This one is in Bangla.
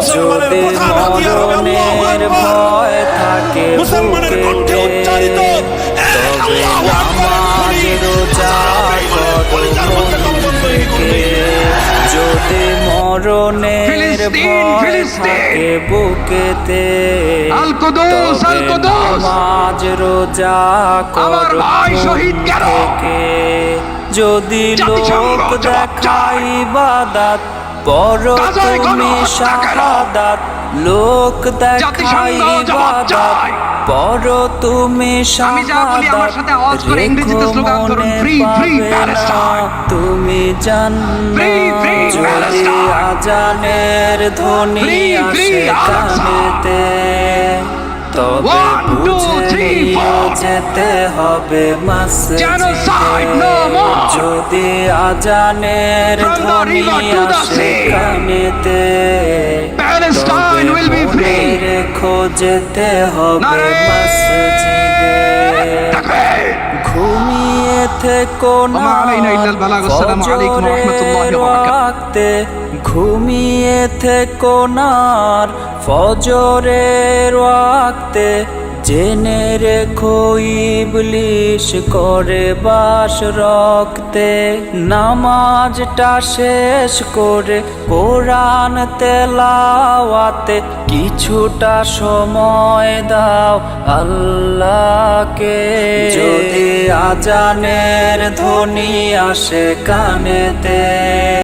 মুসলমানের যদি প্রধান হাতিয়ার হবে আল্লাহু মরণের আকবার। ভয় থাকে মুসলমানের কণ্ঠে উচ্চারিত আল্লাহু আকবরের ধ্বনি। যদি মরণের ভয়। থাকে বুকেতে। নামাজ রোজা করো যদি লোক। দেখাই বাদাত পর তুমি শাহাদাত লোক দেখাই পর তুমি করে স্লোগান ধরুন, Free, free Palestine। তুমি জান Free, free যদি আজানের ধ্বনি আসে কানেতে তবে বুঝে যেতে হবে Genocide, যদি আজানের ধ্বনি আসে। কানেতে will be free। মনে রেখো যেতে হবে মসজিদে ঘুমিয়ে থেকো না। রাখতে ঘুমিয়ে থেকো না ফজরের ওয়াক্তে জেনে রেখো ইবলিশ, করে বাস রক্তে। নামাজটা শেষ করে কোরআন তেলাওয়াতে কিছুটা সময় দাও আল্লাহকে। যদি আজানের ধ্বনি আসে কানেতে।